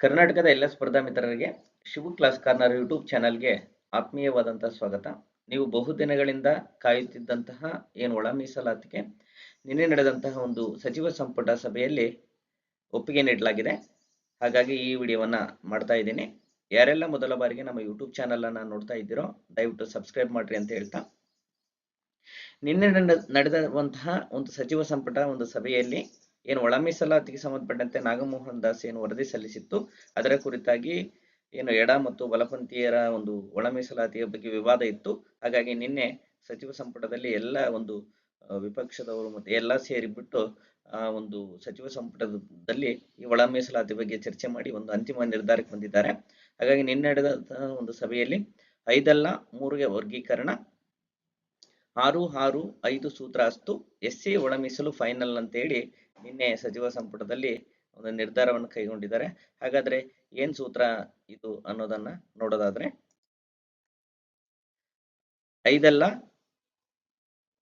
ಕರ್ನಾಟಕದ ಎಲ್ಲ ಸ್ಪರ್ಧಾ ಮಿತ್ರರಿಗೆ ಶಿವು ಕ್ಲಾಸ್ ಕಾರ್ನರ್ ಯೂಟ್ಯೂಬ್ ಚಾನಲ್ಗೆ ಆತ್ಮೀಯವಾದಂತಹ ಸ್ವಾಗತ. ನೀವು ಬಹುದಿನಗಳಿಂದ ಕಾಯುತ್ತಿದ್ದಂತಹ ಏನು ಒಳ ಮೀಸಲಾತಿಗೆ ನಿನ್ನೆ ನಡೆದಂತಹ ಒಂದು ಸಚಿವ ಸಂಪುಟ ಸಭೆಯಲ್ಲಿ ಒಪ್ಪಿಗೆ ನೀಡಲಾಗಿದೆ. ಹಾಗಾಗಿ ಈ ವಿಡಿಯೋವನ್ನ ಮಾಡ್ತಾ ಇದ್ದೀನಿ. ಯಾರೆಲ್ಲ ಮೊದಲ ಬಾರಿಗೆ ನಮ್ಮ ಯೂಟ್ಯೂಬ್ ಚಾನಲ್ ಅನ್ನ ನೋಡ್ತಾ ಇದ್ದೀರೋ ದಯವಿಟ್ಟು ಸಬ್ಸ್ಕ್ರೈಬ್ ಮಾಡ್ರಿ ಅಂತ ಹೇಳ್ತಾ. ನಿನ್ನೆ ನಡೆದ, ನಡೆದಂತಹ ಒಂದು ಸಚಿವ ಸಂಪುಟ ಒಂದು ಸಭೆಯಲ್ಲಿ ಏನು ಒಳ ಮೀಸಲಾತಿಗೆ ಸಂಬಂಧಪಟ್ಟಂತೆ ನಾಗಮೋಹನ್ ದಾಸ್ ಏನು ವರದಿ ಸಲ್ಲಿಸಿತ್ತು. ಅದರ ಕುರಿತಾಗಿ ಏನು ಎಡ ಮತ್ತು ಬಲಪಂಥೀಯರ ಒಂದು ಒಳ ಮೀಸಲಾತಿಯ ಬಗ್ಗೆ ವಿವಾದ ಇತ್ತು. ಹಾಗಾಗಿ ನಿನ್ನೆ ಸಚಿವ ಸಂಪುಟದಲ್ಲಿ ಎಲ್ಲ ಒಂದು ವಿಪಕ್ಷದವರು ಮತ್ತೆ ಎಲ್ಲ ಸೇರಿಬಿಟ್ಟು, ಆ, ಒಂದು ಸಚಿವ ಸಂಪುಟದಲ್ಲಿ ಈ ಒಳ ಮೀಸಲಾತಿ ಬಗ್ಗೆ ಚರ್ಚೆ ಮಾಡಿ ಒಂದು ಅಂತಿಮ ನಿರ್ಧಾರಕ್ಕೆ ಬಂದಿದ್ದಾರೆ. ಹಾಗಾಗಿ ನಿನ್ನೆ ನಡೆದ ಒಂದು ಸಭೆಯಲ್ಲಿ ಐದಲ್ಲ ಮೂರಿಗೆ ವರ್ಗೀಕರಣ, ಆರು ಆರು ಐದು ಸೂತ್ರ ಅಸ್ತು, ಎಸ್ ಸಿ ಒಳ ಮೀಸಲು ಫೈನಲ್ ಅಂತೇಳಿ ನಿನ್ನೆ ಸಚಿವ ಸಂಪುಟದಲ್ಲಿ ಒಂದು ನಿರ್ಧಾರವನ್ನು ಕೈಗೊಂಡಿದ್ದಾರೆ. ಹಾಗಾದ್ರೆ ಏನ್ ಸೂತ್ರ ಇದು ಅನ್ನೋದನ್ನ ನೋಡೋದಾದ್ರೆ, ಐದಲ್ಲ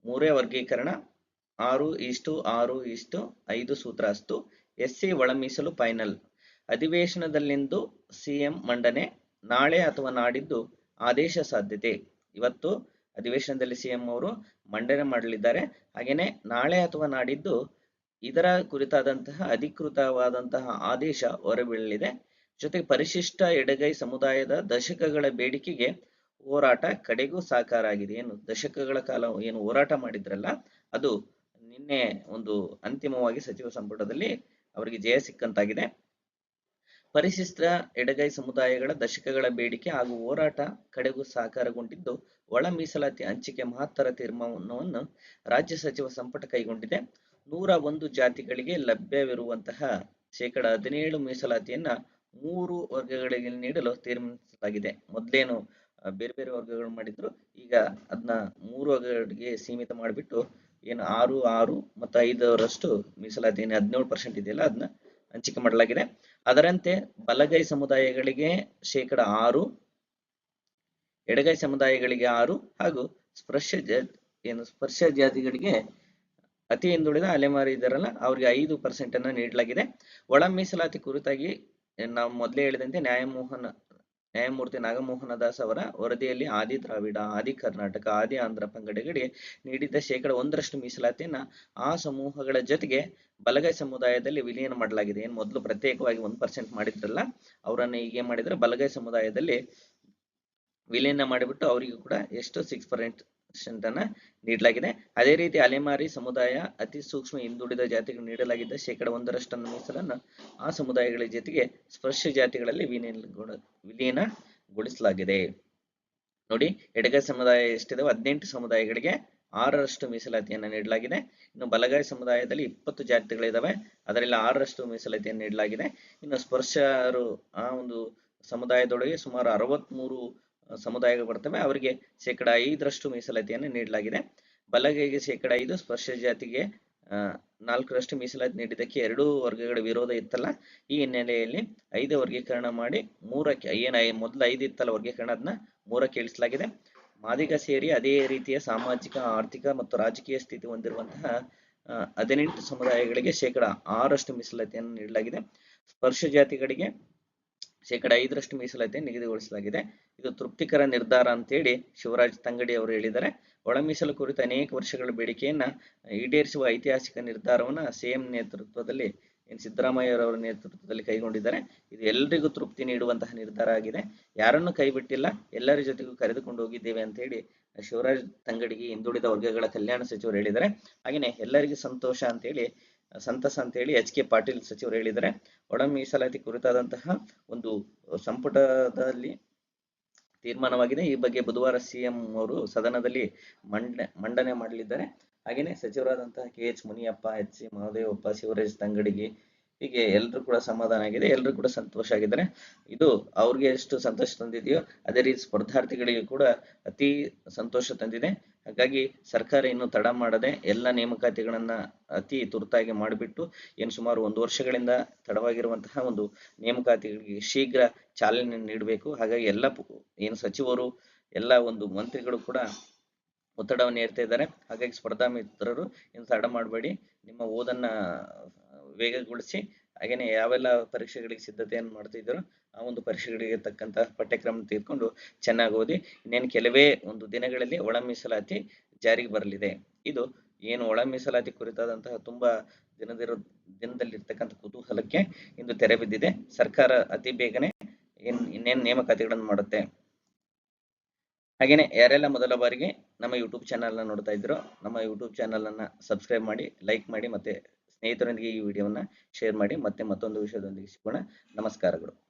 ಮೂರೇ ವರ್ಗೀಕರಣ, ಆರು ಇಷ್ಟು ಆರು ಇಷ್ಟು, ಐದು ಸೂತ್ರ ಅಸ್ತು ಎಸ್ ಸಿ ಒಳ ಮೀಸಲು ಫೈನಲ್. ಅಧಿವೇಶನದಲ್ಲಿಂದು ಸಿಎಂ ಮಂಡನೆ, ನಾಳೆ ಅಥವಾ ನಾಡಿದ್ದು ಆದೇಶ ಸಾಧ್ಯತೆ. ಇವತ್ತು ಅಧಿವೇಶನದಲ್ಲಿ ಸಿಎಂ ಅವರು ಮಂಡನೆ ಮಾಡಲಿದ್ದಾರೆ. ಹಾಗೇನೆ ನಾಳೆ ಅಥವಾ ನಾಡಿದ್ದು ಇದರ ಕುರಿತಾದಂತಹ ಅಧಿಕೃತವಾದಂತಹ ಆದೇಶ ಹೊರಬೀಳಲಿದೆ. ಜೊತೆಗೆ ಪರಿಶಿಷ್ಟ ಎಡಗೈ ಸಮುದಾಯದ ದಶಕಗಳ ಬೇಡಿಕೆಗೆ ಹೋರಾಟ ಕಡೆಗೂ ಸಾಕಾರ ಆಗಿದೆ ಏನು ದಶಕಗಳ ಕಾಲ ಏನು ಹೋರಾಟ ಮಾಡಿದ್ರಲ್ಲ, ಅದು ನಿನ್ನೆ ಒಂದು ಅಂತಿಮವಾಗಿ ಸಚಿವ ಸಂಪುಟದಲ್ಲಿ ಅವರಿಗೆ ಜಯ ಸಿಕ್ಕಂತಾಗಿದೆ. ಪರಿಶಿಷ್ಟ ಎಡಗೈ ಸಮುದಾಯಗಳ ದಶಕಗಳ ಬೇಡಿಕೆ ಹಾಗೂ ಹೋರಾಟ ಕಡೆಗೂ ಸಾಕಾರಗೊಂಡಿದ್ದು, ಒಳ ಮೀಸಲಾತಿ ಹಂಚಿಕೆ ಮಹತ್ತರ ತೀರ್ಮಾನವನ್ನು ರಾಜ್ಯ ಸಚಿವ ಸಂಪುಟ ಕೈಗೊಂಡಿದೆ. ನೂರ ಒಂದು ಜಾತಿಗಳಿಗೆ ಲಭ್ಯವಿರುವಂತಹ ಶೇಕಡ ಹದಿನೇಳು ಮೀಸಲಾತಿಯನ್ನ ಮೂರು ವರ್ಗಗಳಿಗೆ ನೀಡಲು ತೀರ್ಮಾನಿಸಲಾಗಿದೆ. ಮೊದಲೇನು ಬೇರೆ ಬೇರೆ ವರ್ಗಗಳು ಮಾಡಿದ್ರು, ಈಗ ಅದನ್ನ ಮೂರು ವರ್ಗಗಳಿಗೆ ಸೀಮಿತ ಮಾಡಿಬಿಟ್ಟು ಏನು ಆರು ಆರು ಮತ್ತು ಐದರಷ್ಟು ಮೀಸಲಾತಿ ಏನು ಹದಿನೇಳು ಪರ್ಸೆಂಟ್ ಇದೆಯಲ್ಲ ಅದನ್ನ ಹಂಚಿಕೆ ಮಾಡಲಾಗಿದೆ. ಅದರಂತೆ ಬಲಗೈ ಸಮುದಾಯಗಳಿಗೆ ಶೇಕಡ ಆರು, ಎಡಗೈ ಸಮುದಾಯಗಳಿಗೆ ಆರು ಹಾಗೂ ಸ್ಪರ್ಶ ಏನು ಸ್ಪರ್ಶ ಜಾತಿಗಳಿಗೆ ಅತಿ ಹಿಂದುಳಿದ ಅಲೆಮಾರಿ ಇದ್ದಾರಲ್ಲ ಅವ್ರಿಗೆ ಐದು ಪರ್ಸೆಂಟ್ ಅನ್ನ ನೀಡಲಾಗಿದೆ. ಒಳ ಮೀಸಲಾತಿ ಕುರಿತಾಗಿ ನಾವು ಮೊದಲೇ ಹೇಳಿದಂತೆ ನ್ಯಾಯಮೋಹನ, ನ್ಯಾಯಮೂರ್ತಿ ನಾಗಮೋಹನ ದಾಸ್ ಅವರ ವರದಿಯಲ್ಲಿ ಆದಿ ದ್ರಾವಿಡ, ಆದಿ ಕರ್ನಾಟಕ, ಆದಿ ಆಂಧ್ರ ಪಂಗಡಗಳಿಗೆ ನೀಡಿದ್ದ ಶೇಕಡ ಒಂದರಷ್ಟು ಮೀಸಲಾತಿಯನ್ನ ಆ ಸಮೂಹಗಳ ಜೊತೆಗೆ ಬಲಗೈ ಸಮುದಾಯದಲ್ಲಿ ವಿಲೀನ ಮಾಡಲಾಗಿದೆ. ಏನು ಮೊದಲು ಪ್ರತ್ಯೇಕವಾಗಿ ಒಂದು ಪರ್ಸೆಂಟ್ ಮಾಡಿದ್ರಲ್ಲ, ಅವರನ್ನು ಈಗ ಮಾಡಿದ್ರೆ ಬಲಗೈ ಸಮುದಾಯದಲ್ಲಿ ವಿಲೀನ ಮಾಡಿಬಿಟ್ಟು ಅವರಿಗೂ ಕೂಡ ಎಷ್ಟು ಸಿಕ್ಸ್ ಪರ್ಸೆಂಟ್ ಅನ್ನ ನೀಡಲಾಗಿದೆ. ಅದೇ ರೀತಿ ಅಲೆಮಾರಿ ಸಮುದಾಯ ಅತಿ ಸೂಕ್ಷ್ಮ ಹಿಂದುಳಿದ ಜಾತಿಗಳು ನೀಡಲಾಗಿದ್ದ ಶೇಕಡ ಒಂದರಷ್ಟನ್ನು ಮೀಸಲನ್ನು ಆ ಸಮುದಾಯಗಳ ಜೊತೆಗೆ ಸ್ಪರ್ಶ ಜಾತಿಗಳಲ್ಲಿ ವಿಲೀನ ವಿಲೀನಗೊಳಿಸಲಾಗಿದೆ. ನೋಡಿ, ಎಡಗೈ ಸಮುದಾಯ ಎಷ್ಟಿದೆ ಹದಿನೆಂಟು ಸಮುದಾಯಗಳಿಗೆ ಆರರಷ್ಟು ಮೀಸಲಾತಿಯನ್ನು ನೀಡಲಾಗಿದೆ. ಇನ್ನು ಬಲಗಾಯಿ ಸಮುದಾಯದಲ್ಲಿ ಇಪ್ಪತ್ತು ಜಾತಿಗಳಿದಾವೆ. ಅದರಲ್ಲಿ ಆರರಷ್ಟು ಮೀಸಲಾತಿಯನ್ನು ನೀಡಲಾಗಿದೆ. ಇನ್ನು ಸ್ಪರ್ಶರು ಆ ಒಂದು ಸಮುದಾಯದೊಳಗೆ ಸುಮಾರು ಅರವತ್ಮೂರು ಸಮುದಾಯಗಳು ಬರ್ತವೆ ಅವರಿಗೆ ಶೇಕಡ ಐದರಷ್ಟು ಮೀಸಲಾತಿಯನ್ನು ನೀಡಲಾಗಿದೆ. ಬಲಗೈಗೆ ಶೇಕಡ ಐದು, ಸ್ಪರ್ಶ ಜಾತಿಗೆ ನಾಲ್ಕರಷ್ಟು ಮೀಸಲಾತಿ ನೀಡಿದ್ದಕ್ಕೆ ಎರಡೂ ವರ್ಗಗಳ ವಿರೋಧ ಇತ್ತಲ್ಲ. ಈ ಹಿನ್ನೆಲೆಯಲ್ಲಿ ಐದು ವರ್ಗೀಕರಣ ಮಾಡಿ ಮೂರಕ್ಕೆ, ಏನ ಮೊದಲು ಐದು ಇತ್ತಲ್ಲ ವರ್ಗೀಕರಣ, ಅದನ್ನ ಮೂರಕ್ಕೆ ಇಳಿಸಲಾಗಿದೆ. ಮಾದಿಗ ಸೇರಿ ಅದೇ ರೀತಿಯ ಸಾಮಾಜಿಕ, ಆರ್ಥಿಕ ಮತ್ತು ರಾಜಕೀಯ ಸ್ಥಿತಿ ಹೊಂದಿರುವಂತಹ ಹದಿನೆಂಟು ಸಮುದಾಯಗಳಿಗೆ ಶೇಕಡ ಆರಷ್ಟು ಮೀಸಲಾತಿಯನ್ನು ನೀಡಲಾಗಿದೆ. ಸ್ಪರ್ಶ ಜಾತಿಗಳಿಗೆ ಶೇಕಡ ಐದರಷ್ಟು ಮೀಸಲಾತಿ ನಿಗದಿಗೊಳಿಸಲಾಗಿದೆ. ಇದು ತೃಪ್ತಿಕರ ನಿರ್ಧಾರ ಅಂತೇಳಿ ಶಿವರಾಜ್ ತಂಗಡಿ ಅವರು ಹೇಳಿದ್ದಾರೆ. ಒಳ ಮೀಸಲು ಕುರಿತ ಅನೇಕ ವರ್ಷಗಳ ಬೇಡಿಕೆಯನ್ನ ಈಡೇರಿಸುವ ಐತಿಹಾಸಿಕ ನಿರ್ಧಾರವನ್ನ ಸಿಎಂ ನೇತೃತ್ವದಲ್ಲಿ ಸಿದ್ದರಾಮಯ್ಯರವರ ನೇತೃತ್ವದಲ್ಲಿ ಕೈಗೊಂಡಿದ್ದಾರೆ. ಇದು ಎಲ್ಲರಿಗೂ ತೃಪ್ತಿ ನೀಡುವಂತಹ ನಿರ್ಧಾರ ಆಗಿದೆ. ಯಾರನ್ನು ಕೈಬಿಟ್ಟಿಲ್ಲ. ಎಲ್ಲರ ಜೊತೆಗೂ ಕರೆದುಕೊಂಡು ಹೋಗಿದ್ದೇವೆ ಅಂತ ಹೇಳಿ ಶಿವರಾಜ್ ತಂಗಡಿಗೆ ಹಿಂದುಳಿದ ವರ್ಗಗಳ ಕಲ್ಯಾಣ ಸಚಿವರು ಹೇಳಿದ್ದಾರೆ. ಹಾಗೆಯೇ ಎಲ್ಲರಿಗೂ ಸಂತೋಷ ಅಂತೇಳಿ ಸಂತಸ ಅಂತ ಹೇಳಿ ಎಚ್ ಕೆ ಪಾಟೀಲ್ ಸಚಿವರು ಹೇಳಿದ್ದಾರೆ. ಒಳ ಮೀಸಲಾತಿ ಕುರಿತಾದಂತಹ ಒಂದು ಸಂಪುಟದಲ್ಲಿ ತೀರ್ಮಾನವಾಗಿದೆ. ಈ ಬಗ್ಗೆ ಬುಧವಾರ ಸಿಎಂ ಅವರು ಸದನದಲ್ಲಿ ಮಂಡನೆ ಮಂಡನೆ ಮಾಡಲಿದ್ದಾರೆ. ಹಾಗೆಯೇ ಸಚಿವರಾದಂತಹ K H Muniyappa H C Mahadevappa Shivaraj Tangadagi ಹೀಗೆ ಎಲ್ಲರೂ ಕೂಡ ಸಮಾಧಾನ ಆಗಿದೆ. ಎಲ್ಲರೂ ಕೂಡ ಸಂತೋಷ ಆಗಿದ್ದಾರೆ. ಇದು ಅವ್ರಿಗೆ ಎಷ್ಟು ಸಂತೋಷ ತಂದಿದೆಯೋ, ಅದೇ ರೀತಿ ಸ್ಪರ್ಧಾರ್ಥಿಗಳಿಗೆ ಕೂಡ ಅತಿ ಸಂತೋಷ ತಂದಿದೆ. ಹಾಗಾಗಿ ಸರ್ಕಾರ ಇನ್ನು ತಡ ಮಾಡದೆ ಎಲ್ಲ ನೇಮಕಾತಿಗಳನ್ನ ಅತಿ ತುರ್ತಾಗಿ ಮಾಡಿಬಿಟ್ಟು ಏನು ಸುಮಾರು ಒಂದು ವರ್ಷಗಳಿಂದ ತಡವಾಗಿರುವಂತಹ ಒಂದು ನೇಮಕಾತಿಗಳಿಗೆ ಶೀಘ್ರ ಚಾಲನೆ ನೀಡಬೇಕು. ಹಾಗಾಗಿ ಎಲ್ಲ ಏನು ಸಚಿವರು, ಎಲ್ಲ ಒಂದು ಮಂತ್ರಿಗಳು ಕೂಡ ಒತ್ತಡವನ್ನು ಏರ್ತಾ ಇದ್ದಾರೆ. ಹಾಗಾಗಿ ಸ್ಪರ್ಧಾ ಮಿತ್ರರು ಇನ್ನು ತಡ ಮಾಡಬೇಡಿ. ನಿಮ್ಮ ಓದನ್ನ ವೇಗಗೊಳಿಸಿ, ಹಾಗೇನೆ ಯಾವೆಲ್ಲ ಪರೀಕ್ಷೆಗಳಿಗೆ ಸಿದ್ಧತೆಯನ್ನು ಮಾಡ್ತಿದ್ದೀರೋ ಆ ಒಂದು ಪರೀಕ್ಷೆಗಳಿಗೆ ತಕ್ಕಂತಹ ಪಠ್ಯಕ್ರಮ ತೆಗೆದುಕೊಂಡು ಚೆನ್ನಾಗಿ ಓದಿ, ಇನ್ನೇನು ಕೆಲವೇ ಒಂದು ದಿನಗಳಲ್ಲಿ ಒಳ ಮೀಸಲಾತಿ ಜಾರಿಗೆ ಬರಲಿದೆ. ಇದು ಏನು ಒಳ ಮೀಸಲಾತಿ ಕುರಿತಾದಂತಹ ತುಂಬಾ ದಿನದಿರೋ, ದಿನದಲ್ಲಿರ್ತಕ್ಕಂಥ ಕುತೂಹಲಕ್ಕೆ ಇಂದು ತೆರೆ ಬಿದ್ದಿದೆ. ಸರ್ಕಾರ ಅತಿ ಬೇಗನೆ ಇನ್ನೇನು ನೇಮಕಾತಿಗಳನ್ನು ಮಾಡುತ್ತೆ. ಹಾಗೇನೆ ಯಾರೆಲ್ಲ ಮೊದಲ ಬಾರಿಗೆ ನಮ್ಮ ಯೂಟ್ಯೂಬ್ ಚಾನಲ್ನ ನೋಡ್ತಾ ಇದ್ದೀರೋ ನಮ್ಮ ಯೂಟ್ಯೂಬ್ ಚಾನಲನ್ನು ಸಬ್ಸ್ಕ್ರೈಬ್ ಮಾಡಿ ಲೈಕ್ ಮಾಡಿ ಮತ್ತೆ ಸ್ನೇಹಿತರೊಂದಿಗೆ ಈ ವಿಡಿಯೋವನ್ನು ಶೇರ್ ಮಾಡಿ ಮತ್ತೆ ಮತ್ತೊಂದು ವಿಷಯದೊಂದಿಗೆ ಸಿಗೋಣ. ನಮಸ್ಕಾರಗಳು.